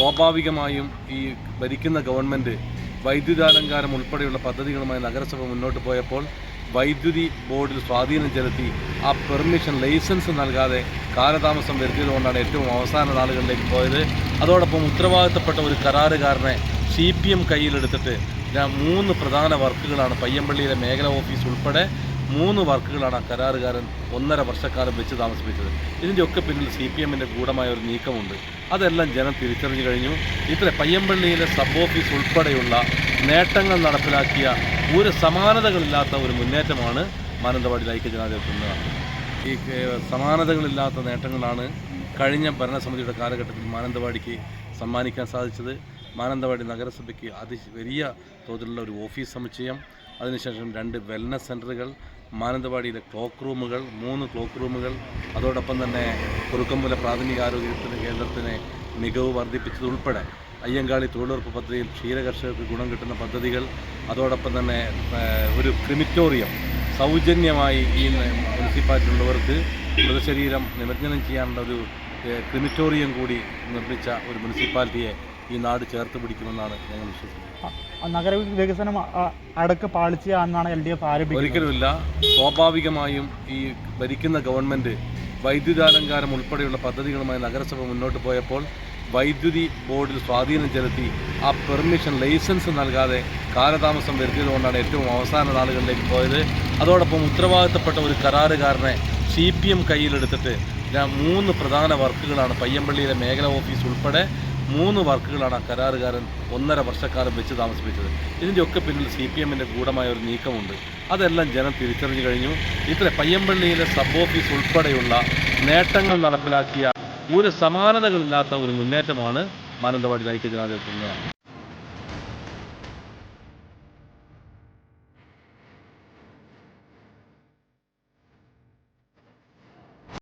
സ്വാഭാവികമായും ഈ ഭരിക്കുന്ന ഗവൺമെന്റ് വൈദ്യുതാലങ്കാരം ഉൾപ്പെടെയുള്ള പദ്ധതികളുമായി നഗരസഭ മുന്നോട്ട് പോയപ്പോൾ വൈദ്യുതി ബോർഡിൽ സ്വാധീനം ചെലുത്തി ആ പെർമിഷൻ ലൈസൻസ് നൽകാതെ കാലതാമസം വരുത്തിയതുകൊണ്ടാണ് ഏറ്റവും അവസാന നാളുകളിലേക്ക് പോയത്. അതോടൊപ്പം ഉത്തരവാദിത്തപ്പെട്ട ഒരു കരാറുകാരനെ സി പി എം കയ്യിലെടുത്തിട്ട് മൂന്ന് പ്രധാന വർക്കുകളാണ് പയ്യമ്പള്ളിയിലെ മേഖല ഓഫീസ് ഉൾപ്പെടെ മൂന്ന് വർക്കുകളാണ് ആ കരാറുകാരൻ ഒന്നര വർഷക്കാലം വെച്ച് താമസിപ്പിച്ചത്. ഇതിന്റെയൊക്കെ പിന്നിൽ സി പി എമ്മിന്റെ ഗൂഢമായ ഒരു നീക്കമുണ്ട്. അതെല്ലാം ജനം തിരിച്ചറിഞ്ഞു കഴിഞ്ഞു. ഇത്ര പയ്യമ്പള്ളിയിലെ സബ് ഓഫീസ് ഉൾപ്പെടെയുള്ള നേട്ടങ്ങൾ നടപ്പിലാക്കിയ ഒരു സമാനതകളില്ലാത്ത ഒരു മുന്നേറ്റമാണ് മാനന്തവാടി ഐക്യജനാധിപത്യം ഈ സമാനതകളില്ലാത്ത നേട്ടങ്ങളാണ് കഴിഞ്ഞ ഭരണസമിതിയുടെ കാലഘട്ടത്തിൽ മാനന്തവാടിക്ക് സമ്മാനിക്കാൻ സാധിച്ചത്. മാനന്തവാടി നഗരസഭയ്ക്ക് അതി വലിയ തോതിലുള്ള ഒരു ഓഫീസ് സമുച്ചയം. അതിനുശേഷം രണ്ട് വെൽനസ് സെന്ററുകൾ മാനന്തവാടിയിലെ ക്ലോക്ക് റൂമുകൾ മൂന്ന് ക്ലോക്ക് റൂമുകൾ അതോടൊപ്പം തന്നെ കുറുക്കമ്പുല പ്രാഥമികാരോഗ്യ കേന്ദ്രത്തിന് മികവ് വർദ്ധിപ്പിച്ചതുൾപ്പെടെ അയ്യങ്കാളി തൊഴിലുറപ്പ് പദ്ധതിയിൽ ക്ഷീരകർഷകർക്ക് ഗുണം കിട്ടുന്ന പദ്ധതികൾ അതോടൊപ്പം തന്നെ ഒരു ക്രിമിറ്റോറിയം സൗജന്യമായി ഈ മുനിസിപ്പാലിറ്റിയിലുള്ളവർക്ക് മൃതശരീരം നിമജ്ജനം ചെയ്യാനുള്ള ഒരു ക്രിമിറ്റോറിയം കൂടി നിർമ്മിച്ച ഒരു മുനിസിപ്പാലിറ്റിയെ ഈ നാട് ചേർത്ത് പിടിക്കുമെന്നാണ് ഞങ്ങൾ വിശ്വസിക്കുന്നത്. നഗര വികസനം അടക്ക അടക്ക് എന്നാണ് എൽ ഡി എഫ് ആരോപിക്കുന്നത്. ഒരിക്കലുമില്ല. സ്വാഭാവികമായും ഈ ഭരിക്കുന്ന ഗവൺമെന്റ് വൈദ്യുതാലങ്കാരം ഉൾപ്പെടെയുള്ള പദ്ധതികളുമായി നഗരസഭ മുന്നോട്ട് പോയപ്പോൾ വൈദ്യുതി ബോർഡിൽ സ്വാധീനം ചെലുത്തി ആ പെർമിഷൻ ലൈസൻസ് നൽകാതെ കാലതാമസം വരുത്തിയതുകൊണ്ടാണ് ഏറ്റവും അവസാന നാളുകളിലേക്ക് പോയത്. അതോടൊപ്പം ഉത്തരവാദിത്തപ്പെട്ട ഒരു കരാറുകാരനെ സി പി എം കയ്യിലെടുത്തിട്ട് മൂന്ന് പ്രധാന വർക്കുകളാണ് പയ്യമ്പള്ളിയിലെ മേഖല ഓഫീസ് ഉൾപ്പെടെ മൂന്ന് വർക്കുകളാണ് ആ കരാറുകാരൻ ഒന്നര വർഷക്കാലം വെച്ച് താമസിപ്പിച്ചത്. ഇതിന്റെയൊക്കെ പിന്നിൽ സി പി എമ്മിന്റെ ഗൂഢമായ ഒരു നീക്കമുണ്ട്. അതെല്ലാം ജനം തിരിച്ചറിഞ്ഞു കഴിഞ്ഞു. ഇത്ര പയ്യമ്പള്ളിയിലെ സബ് ഓഫീസ് ഉൾപ്പെടെയുള്ള നേട്ടങ്ങൾ നടപ്പിലാക്കിയ ഒരു സമാനതകളില്ലാത്ത ഒരു മുന്നേറ്റമാണ് മാനന്തവാടി ഐക്യ ഐക്യജനാധിപത്യം